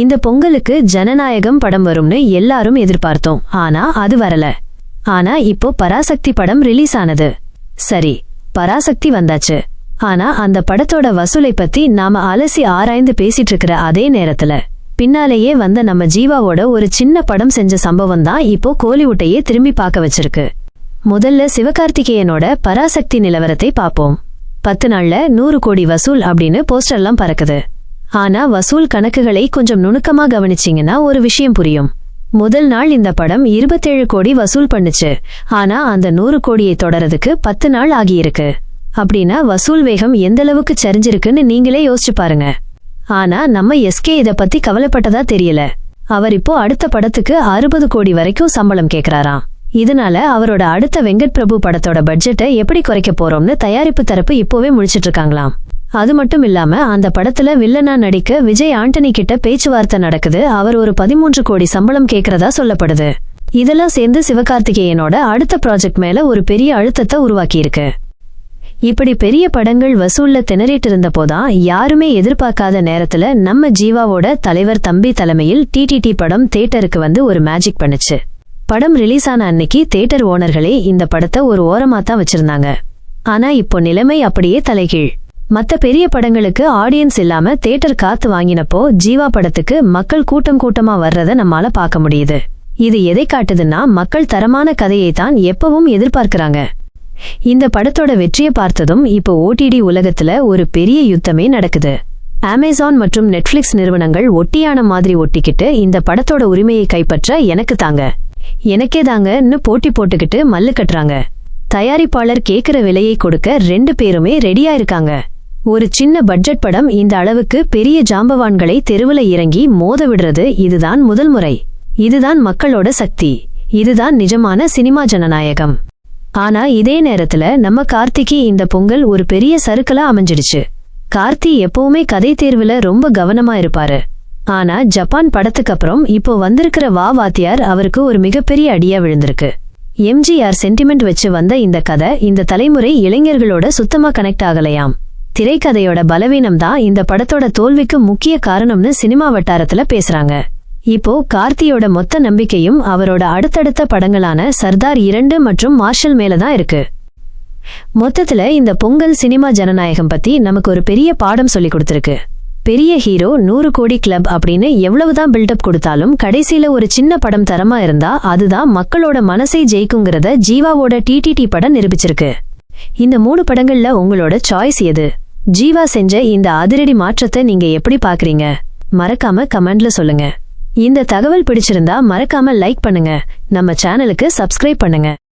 இந்த பொங்கலுக்கு ஜனநாயகம் படம் வரும்னு எல்லாரும் எதிர்பார்த்தோம். ஆனா அது வரல. ஆனா இப்போ பராசக்தி படம் ரிலீஸ் ஆனது. சரி பராசக்தி வந்தாச்சு. ஆனா அந்த படத்தோட வசூலை பத்தி நாம அலசி ஆராய்ந்து பேசிட்டு இருக்கிற அதே நேரத்துல பின்னாலேயே வந்த நம்ம ஜீவாவோட ஒரு சின்ன படம் செஞ்ச சம்பவம் தான் இப்போ கோலிவுட்டையே திரும்பி பார்க்க வச்சிருக்கு. முதல்ல சிவகார்த்திகேயனோட பராசக்தி நிலவரத்தை பாப்போம் பத்து நாள்ல நூறு கோடி வசூல் அப்படின்னு போஸ்டர்லாம் பறக்குது. ஆனா வசூல் கணக்குகளை கொஞ்சம் நுணுக்கமா கவனிச்சீங்கன்னா ஒரு விஷயம் புரியும். முதல் நாள் இந்த படம் இருபத்தேழு கோடி வசூல் பண்ணுச்சு. ஆனா அந்த நூறு கோடியை தொடரதுக்கு பத்து நாள் ஆகியிருக்கு. அப்படின்னா வசூல் வேகம் எந்த அளவுக்கு சரிஞ்சிருக்குன்னு நீங்களே யோசிச்சு பாருங்க. ஆனா நம்ம எஸ்கே இத பத்தி கவலைப்பட்டதா தெரியல. அவர் இப்போ அடுத்த படத்துக்கு அறுபது கோடி வரைக்கும் சம்பளம் கேக்குறாராம். இதனால அவரோட அடுத்த வெங்கட் பிரபு படத்தோட பட்ஜெட்டை எப்படி குறைக்க போறோம்னு தயாரிப்பு தரப்பு இப்போவே முடிச்சிட்டு இருக்காங்களாம். அது மட்டும் இல்லாம அந்த படத்துல வில்லனா நடிக்க விஜய் ஆண்டனி கிட்ட பேச்சுவார்த்தை நடக்குது. அவர் ஒரு பதிமூன்று கோடி சம்பளம் கேக்குறதா சொல்லப்படுது. இதெல்லாம் சேர்ந்து சிவகார்த்திகேயனோட அடுத்த ப்ராஜெக்ட் மேல ஒரு பெரிய அழுத்தத்தை உருவாக்கியிருக்கு. இப்படி பெரிய படங்கள் வசூல்ல திணறிட்டு இருந்த போதான் யாருமே எதிர்பார்க்காத நேரத்துல நம்ம ஜீவாவோட தலைவர் தம்பி தலைமையில் டிடிடி படம் தேட்டருக்கு வந்து ஒரு மேஜிக் பண்ணுச்சு. படம் ரிலீஸ் ஆன அன்னைக்கு தேட்டர் ஓனர்களே இந்த படத்தை ஒரு ஓரமா தான் வச்சிருந்தாங்க. ஆனா இப்போ நிலைமை அப்படியே தலைகீழ். மற்ற பெரிய படங்களுக்கு ஆடியன்ஸ் இல்லாம தேட்டர் காத்து வாங்கினப்போ ஜீவா படத்துக்கு மக்கள் கூட்டம் கூட்டமா வர்றத நம்மால பார்க்க முடியுது. இது எதை காட்டுதுன்னா மக்கள் தரமான கதையை தான் எப்பவும் எதிர்பார்க்கிறாங்க. இந்த படத்தோட வெற்றியை பார்த்ததும் இப்போ ஓடிடி உலகத்துல ஒரு பெரிய யுத்தமே நடக்குது. அமேசான் மற்றும் நெட்ஃபிளிக்ஸ் நிறுவனங்கள் ஒட்டியான மாதிரி ஒட்டிக்கிட்டு இந்த படத்தோட உரிமையை கைப்பற்ற எனக்கு தாங்க. எனக்கே தாங்கன்னு போட்டி போட்டுக்கிட்டு மல்லு கட்டுறாங்க. தயாரிப்பாளர் கேக்குற விலையை கொடுக்க ரெண்டு பேருமே ரெடியா இருக்காங்க. ஒரு சின்ன பட்ஜெட் படம் இந்த அளவுக்கு பெரிய ஜாம்பவான்களை தெருவுல இறங்கி மோத விடுறது இதுதான் முதல் முறை. இதுதான் மக்களோட சக்தி. இதுதான் நிஜமான சினிமா ஜனநாயகம். ஆனா இதே நேரத்துல நம்ம கார்த்திக்கு இந்த பொங்கல் ஒரு பெரிய சறுக்கலா அமைஞ்சிடுச்சு. கார்த்தி எப்பவுமே கதை தேர்வுல ரொம்ப கவனமா இருப்பாரு. ஆனா ஜப்பான் படத்துக்கு அப்புறம் இப்போ வந்திருக்கிற வா வாத்தியார் அவருக்கு ஒரு மிகப்பெரிய அடியா விழுந்திருக்கு. எம்ஜிஆர் சென்டிமெண்ட் வச்சு வந்த இந்த கதை இந்த தலைமுறை இளைஞர்களோட சுத்தமா கனெக்ட் ஆகலையாம். திரைக்கதையோட பலவீனம் தான் இந்த படத்தோட தோல்விக்கு முக்கிய காரணம்னு சினிமா வட்டாரத்துல பேசுறாங்க. இப்போ கார்த்தியோட மொத்த நம்பிக்கையும் அவரோட அடுத்தடுத்த படங்களான சர்தார் இரண்டு மற்றும் மார்ஷல் மேலதான் இருக்கு. மொத்தத்துல இந்த பொங்கல் சினிமா ஜனநாயகம் பத்தி நமக்கு ஒரு பெரிய பாடம் சொல்லி கொடுத்திருக்கு. பெரிய ஹீரோ நூறு கோடி கிளப் அப்படின்னு எவ்வளவுதான் பில்டப் கொடுத்தாலும் கடைசியில ஒரு சின்ன படம் தரமா இருந்தா அதுதான் மக்களோட மனசை ஜெயிக்குங்கிறத ஜீவாவோட டிடிடி படம் நிரூபிச்சிருக்கு. இந்த மூணு படங்கள்ல உங்களோட சாய்ஸ் எது? ஜீவா செஞ்ச இந்த அதிரடி மாற்றத்தை நீங்க எப்படி பாக்குறீங்க? மறக்காம கமெண்ட்ல சொல்லுங்க. இந்த தகவல் பிடிச்சிருந்தா மறக்காம லைக் பண்ணுங்க. நம்ம சேனலுக்கு சப்ஸ்கிரைப் பண்ணுங்க.